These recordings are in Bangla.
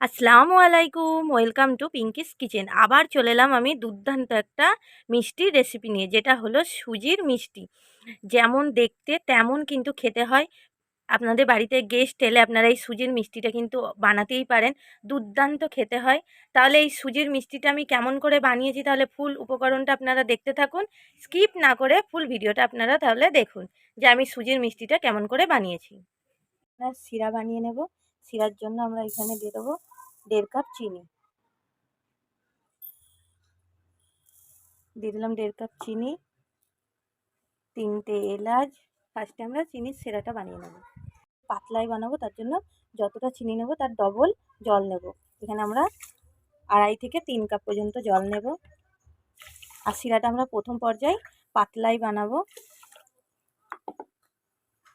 আসসালামু আলাইকুম, ওয়েলকাম টু পিঙ্কিস কিচেন। আবার চলে এলাম আমি দুর্দান্ত একটা মিষ্টির রেসিপি নিয়ে, যেটা হলো সুজির মিষ্টি। যেমন দেখতে তেমন কিন্তু খেতে হয়। আপনাদের বাড়িতে গেস্ট এলে আপনারা এই সুজির মিষ্টিটা কিন্তু বানাতেই পারেন। দুর্দান্ত খেতে হয়। তাহলে এই সুজির মিষ্টিটা আমি কেমন করে বানিয়েছি, তাহলে ফুল উপকরণটা আপনারা দেখতে থাকুন। স্কিপ না করে ফুল ভিডিওটা আপনারা তাহলে দেখুন যে আমি সুজির মিষ্টিটা কেমন করে বানিয়েছি। শিরা বানিয়ে নেব। শিরার জন্য আমরা এখানে দিয়ে দেবো দেড় কাপ চিনি। দিয়ে দিলাম দেড় কাপ চিনি। তিনটে এলাচ। ফার্স্টে আমরা চিনির সেরাটা বানিয়ে নেব। পাতলাই বানাবো, তার জন্য যতটা চিনি নেব তার ডবল জল নেব। এখানে আমরা আড়াই থেকে তিন কাপ পর্যন্ত জল নেব। আর শিরাটা আমরা প্রথম পর্যায়ে পাতলাই বানাবো।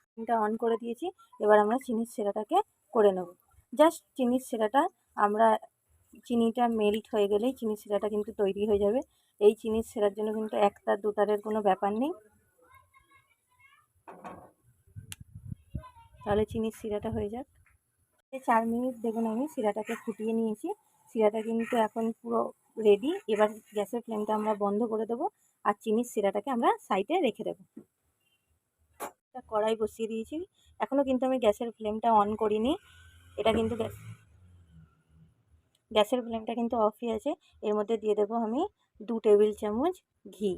চিনিটা অন করে দিয়েছি। এবার আমরা চিনির সেরাটাকে করে নেব। জাস্ট চিনির সেরাটা আমরা চিনিটা মেল্ট হয়ে গেলেই চিনির শিরাটা কিন্তু তৈরি হয়ে যাবে। এই চিনির শিরার জন্য কিন্তু একটা দুতারের কোনো ব্যাপার নেই। তাহলে চিনির শিরাটা হয়ে যাক। চার মিনিট দেখুন আমি শিরাটাকে ফুটিয়ে নিয়েছি। শিরাটা কিন্তু এখন পুরো রেডি এবার গ্যাসের ফ্লেমটা আমরা বন্ধ করে দেবো আর চিনির শিরাটাকে আমরা সাইডে রেখে দেবো। কড়াই বসিয়ে দিয়েছি। এখনও কিন্তু আমি গ্যাসের ফ্লেমটা অন করিনি। এটা কিন্তু গ্যাস গ্যাসের ফ্লেমটা কিন্তু অফই আছে। এর মধ্যে দিয়ে দেবো আমি দু টেবিল চামচ ঘি।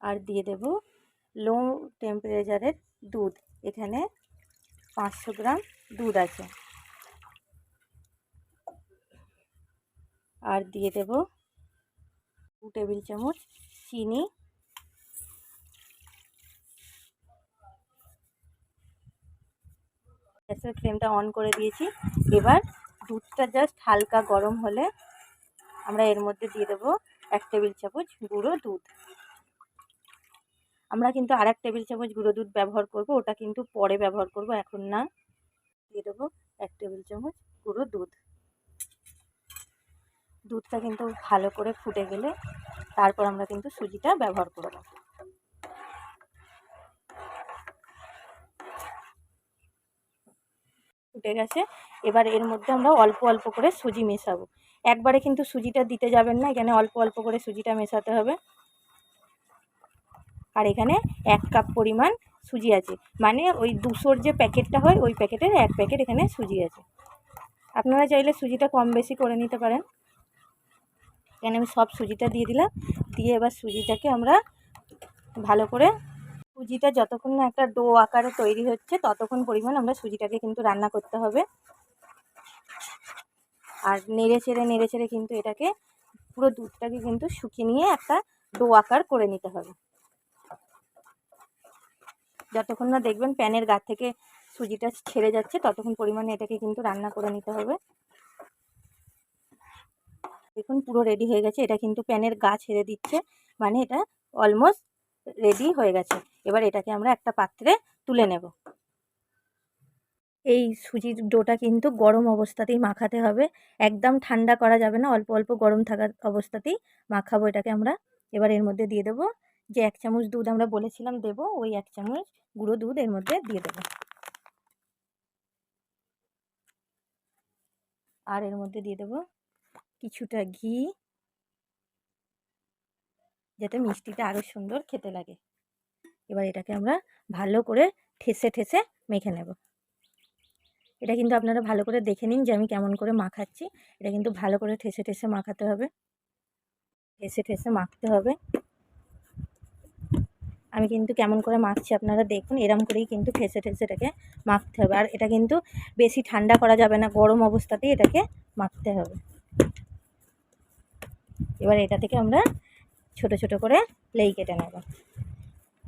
আর দিয়ে দেব লো টেম্পারেচারের দুধ। এখানে পাঁচশো গ্রাম দুধ আছে। আর দিয়ে দেব দু টেবিল চামচ চিনি। গ্যাসের ফ্লেমটা অন করে দিয়েছি। এবার দুধটা জাস্ট হালকা গরম হলে আমরা এর মধ্যে দিয়ে দেবো এক টেবিল চামচ গুঁড়ো দুধ। আমরা কিন্তু আর এক টেবিল চামচ গুঁড়ো দুধ ব্যবহার করব, ওটা কিন্তু পরে ব্যবহার করব, এখন না। দিয়ে দেবো এক টেবিল চামচ গুঁড়ো দুধ। দুধটা কিন্তু ভালো করে ফুটে গেলে তারপর আমরা কিন্তু সুজিটা ব্যবহার করব ফুটে গেছে। এবার এর মধ্যে আমরা অল্প অল্প করে সুজি মেশাবো। একবারে কিন্তু সুজিটা দিতে যাবেন না, এখানে অল্প অল্প করে সুজিটা মেশাতে হবে। আর এখানে এক কাপ পরিমাণ সুজি আছে। মানে ওই দুশোর যে প্যাকেটটা হয়, ওই প্যাকেটের এক প্যাকেট এখানে সুজি আছে। আপনারা চাইলে সুজিটা কম বেশি করে নিতে পারেন। এখানে আমি সব সুজিটা দিয়ে দিলাম। দিয়ে এবার সুজিটাকে আমরা ভালো করে সুজিটা যতক্ষণ না একটা ডো আকারে তৈরি হচ্ছে, ততক্ষণ পরিমাণ আমরা সুজিটাকে কিন্তু রান্না করতে হবে। আর নেড়ে চেড়ে নেড়ে চেড়ে কিন্তু এটাকে পুরো দুধটাকে কিন্তু শুকিয়ে নিয়ে একটা ডো আকার করে নিতে হবে। যতক্ষণ না দেখবেন প্যানের গা থেকে সুজিটা ছেড়ে যাচ্ছে, ততক্ষণ পরিমাণে এটাকে কিন্তু রান্না করে নিতে হবে। দেখুন পুরো রেডি হয়ে গেছে, এটা কিন্তু প্যানের গা ছেড়ে দিচ্ছে মানে এটা অলমোস্ট রেডি হয়ে গেছে। এবার এটাকে আমরা একটা পাত্রে তুলে নেব। এই সুজির ডোটা কিন্তু গরম অবস্থাতেই মাখাতে হবে। একদম ঠান্ডা করা যাবে না, অল্প অল্প গরম থাকা অবস্থাতেই মাখাবো এটাকে আমরা। এবার এর মধ্যে দিয়ে দেবো যে এক চামচ দুধ আমরা বলেছিলাম দেব, ওই এক চামচ গুঁড়ো দুধ এর মধ্যে দিয়ে দেবো। আর এর মধ্যে দিয়ে দেবো কিছুটা ঘি, যাতে মিষ্টিটা আরও সুন্দর খেতে লাগে। এবার এটাকে আমরা ভালো করে ঠেসে ঠেসে মেখে নেব। এটা কিন্তু আপনারা ভালো করে দেখে নিন যে আমি কেমন করে মাখাচ্ছি। এটা কিন্তু ভালো করে ঠেসে ঠেসে মাখাতে হবে। ঠেসে ঠেসে মাখতে হবে। আমি কিন্তু কেমন করে মাখছি আপনারা দেখুন, এরম করেই কিন্তু ঠেসে ঠেসে এটাকে মাখতে হবে। আর এটা কিন্তু বেশি ঠান্ডা করা যাবে না, গরম অবস্থাতেই এটাকে মাখতে হবে। এবার এটা থেকে আমরা ছোট ছোট করে লেই কেটে নেব।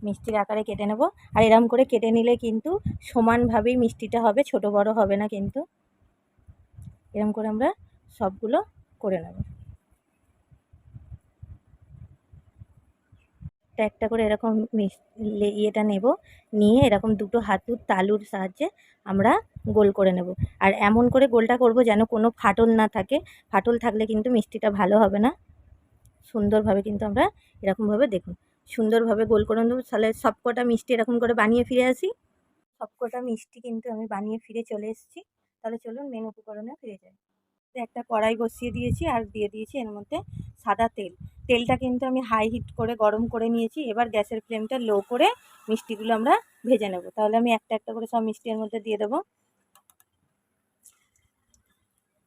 মিষ্টির আকারে কেটে নেব। আর এরম করে কেটে নিলে কিন্তু সমানভাবেই মিষ্টিটা হবে, ছোট বড় হবে না কিন্তু। এরম করে আমরা সবগুলো করে নেব। একটা একটা করে এরকম ইয়েটা নেব, নিয়ে এরকম দুটো হাতুর তালুর সাহায্যে আমরা গোল করে নেব। আর এমন করে গোলটা করব যেন কোনো ফাটল না থাকে। ফাটল থাকলে কিন্তু মিষ্টিটা ভালো হবে না। সুন্দরভাবে কিন্তু আমরা এরকমভাবে দেখুন। সুন্দরভাবে গোল করে নেব। তাহলে সব কটা মিষ্টি এরকম করে বানিয়ে ফিরে আসি। সবকটা মিষ্টি কিন্তু আমি বানিয়ে ফিরে চলে এসেছি। তাহলে চলুন মেন উপকরণে ফিরে যাই। একটা কড়াই বসিয়ে দিয়েছি আর দিয়ে দিয়েছি এর মধ্যে সাদা তেল। তেলটা কিন্তু আমি হাই হিট করে গরম করে নিয়েছি। এবার গ্যাসের ফ্লেমটা লো করে মিষ্টিগুলো আমরা ভেজে নেব। তাহলে আমি একটা একটা করে সব মিষ্টি এর মধ্যে দিয়ে দেবো।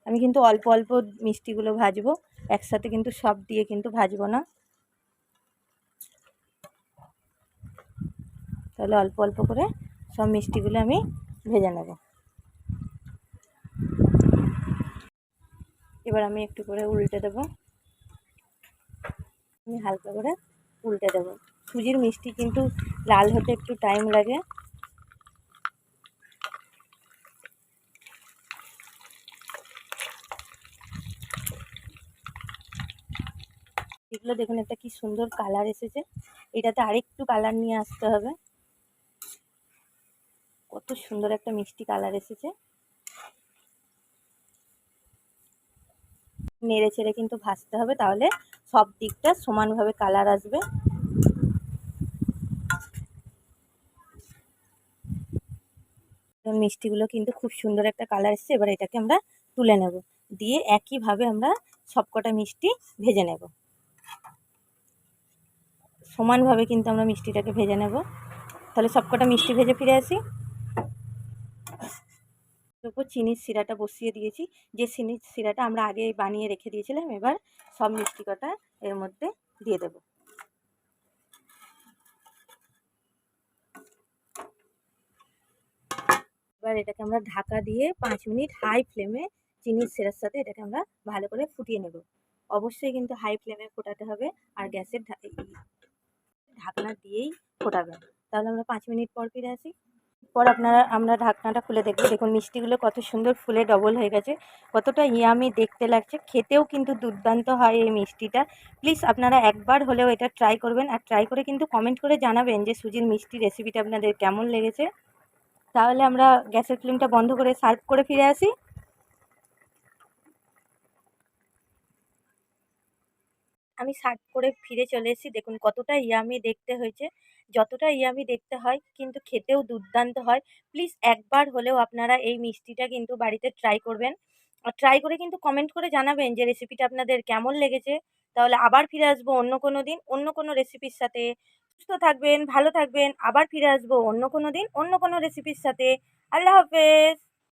আমি কিন্তু অল্প অল্প মিষ্টিগুলো ভাজবো। একসাথে কিন্তু সব দিয়ে কিন্তু ভাজবো না। তাহলে অল্প অল্প করে সব মিষ্টিগুলো আমি ভেজে নেব। এবার আমি একটু করে উল্টে দেবো। আমি হালকা করে উল্টে দেবো। সুজির মিষ্টি কিন্তু লাল হতে একটু টাইম লাগে। এগুলো দেখুন, একটা কি সুন্দর কালার এসেছে। এটাতে আরেকটু কালার নিয়ে আসতে হবে। কত সুন্দর একটা মিষ্টি কালার এসেছে। নেড়ে চেড়ে কিন্তু ভাজতে হবে, তাহলে সব দিকটা সমানভাবে কালার আসবে। মিষ্টিগুলো কিন্তু খুব সুন্দর একটা কালার এসছে, এবার এটাকে আমরা তুলে নেব। দিয়ে একইভাবে আমরা সবকটা মিষ্টি ভেজে নেব। সমানভাবে কিন্তু আমরা মিষ্টিটাকে ভেজে নেব। তাহলে সবকটা মিষ্টি ভেজে ফিরে আসি। উপর চিনির শিরাটা বসিয়ে দিয়েছি। যে চিনির শিরাটা আমরা আগে বানিয়ে রেখে দিয়েছিলাম, এবার সব মিষ্টি কটা এর মধ্যে দিয়ে দেব। এবার এটাকে আমরা ঢাকা দিয়ে পাঁচ মিনিট হাই ফ্লেমে চিনির শিরার সাথে এটাকে আমরা ভালো করে ফুটিয়ে নেব। অবশ্যই কিন্তু হাই ফ্লেমে ফোটাতে হবে আর গ্যাসের ঢাকনা দিয়েই ফোটাবেন। তাহলে আমরা পাঁচ মিনিট পর ফিরে আসি। পর আপনারা, আমরা ঢাকনাটা খুলে দেখব। দেখুন, মিষ্টিগুলো কত সুন্দর ফুলে ডবল হয়ে গেছে। কতটা ইয়ামি দেখতে লাগছে। খেতেও কিন্তু দুর্দান্ত হয় এই মিষ্টিটা। প্লিজ আপনারা একবার হলেও এটা ট্রাই করবেন। আর ট্রাই করে কিন্তু কমেন্ট করে জানাবেন যে সুজির মিষ্টি রেসিপিটা আপনাদের কেমন লেগেছে। তাহলে আমরা গ্যাসের ফ্লেমটা বন্ধ করে সার্ভ করে ফিরে আসি। আমি সার্ভ করে ফিরে চলে এসেছি। দেখুন, কতটা ইয়ামি দেখতে হয়েছে, যতটা ইয়ামি দেখতে হয়, কিন্তু খেতেও দুর্দান্ত হয়। প্লিজ একবার হলেও আপনারা এই মিষ্টিটা কিন্তু বাড়িতে ট্রাই করবেন। আর ট্রাই করে কিন্তু কমেন্ট করে জানাবেন যে রেসিপিটা আপনাদের কেমন লেগেছে। তাহলে আবার ফিরে আসব অন্য কোনো দিন, অন্য কোনো রেসিপির সাথে। সুস্থ থাকবেন, ভালো থাকবেন, আবার ফিরে আসব অন্য কোনো দিন, অন্য কোনো রেসিপির সাথে। আল্লাহ হাফেজ!